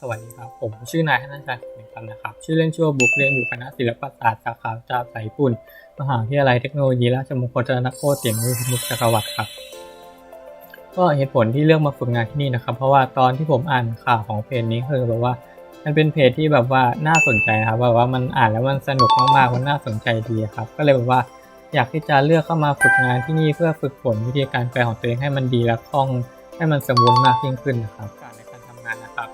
สวัสดีครับ ผมชื่อนายธนชัยสุนิพันธ์นะครับ ชื่อเล่นชื่อว่าบุ๊กเรียนอยู่คณะศิลปศาสตร์สาขาจาสายปุ่น มหาวิทยาลัยเทคโนโลยีราชมงคลเจริญนครเตียนวิมุขจักรวรรดิครับ ก็เหตุผลที่เลือกมาฝึกงานที่นี่นะครับ เพราะว่าตอนที่ผมอ่านข่าวของเพจนี้คือแบบว่า มันเป็นเพจที่แบบว่าน่าสนใจครับแบบว่ามันอ่านแล้วมันสนุกมากๆมันน่าสนใจดีครับ ก็เลยแบบว่าอยากที่จะเลือกเข้ามาฝึกงานที่นี่เพื่อฝึกฝนวิธีการแปลของตัวเองให้มันดีและคล่องให้มันสมบูรณ์มากยิ่งขึ้นนะครับ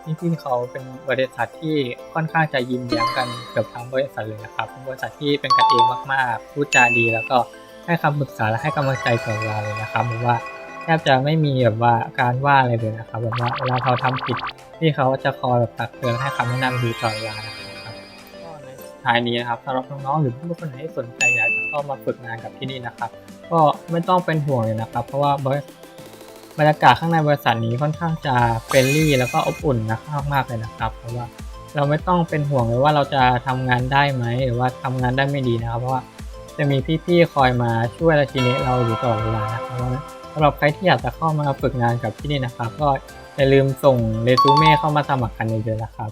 การในการทำงานนะครับที่เขาเป็นบริษัทที่ค่อนข้างจะยิ้มแย้มกันเกือบทั้งบริษัทเลยนะครับเป็นบริษัทที่เป็นกันเองมากๆพูดจาดีแล้วก็ให้คำปรึกษาและให้กำลังใจกับเราเลยนะครับผมว่าแทบจะไม่มีแบบว่าการว่าอะไรเลยนะครับแบบว่าเวลาเราทำผิดที่เขาจะคอยแบบตักเตือนให้คำแนะนำดีตลอดเวลานะครับก็ในท้ายนี้นะครับสำหรับน้องๆหรือผู้คนไหนที่สนใจอยากจะเข้ามาฝึกงานกับที่นี่นะครับ ก็ไม่ต้องเป็นห่วงเลยนะครับ เพราะว่าบริ บรรยากาศข้างในบริษัทนี้ค่อนข้างจะเฟรนลี่แล้วก็อบอุ่นนะครับมากๆเลยนะครับ เพราะว่าเราไม่ต้องเป็นห่วงเลยว่าเราจะทำงานได้ไหมหรือว่าทำงานได้ไม่ดีนะครับ เพราะว่าจะมีพี่ๆคอยมาช่วยและชี้แนะเราอยู่ตลอดเวลานะครับสำหรับใครที่อยากจะเข้ามาฝึกงานกับที่นี่นะครับ ก็อย่าลืมส่งเรซูเม่เข้ามาสมัครกันเยอะๆนะครับ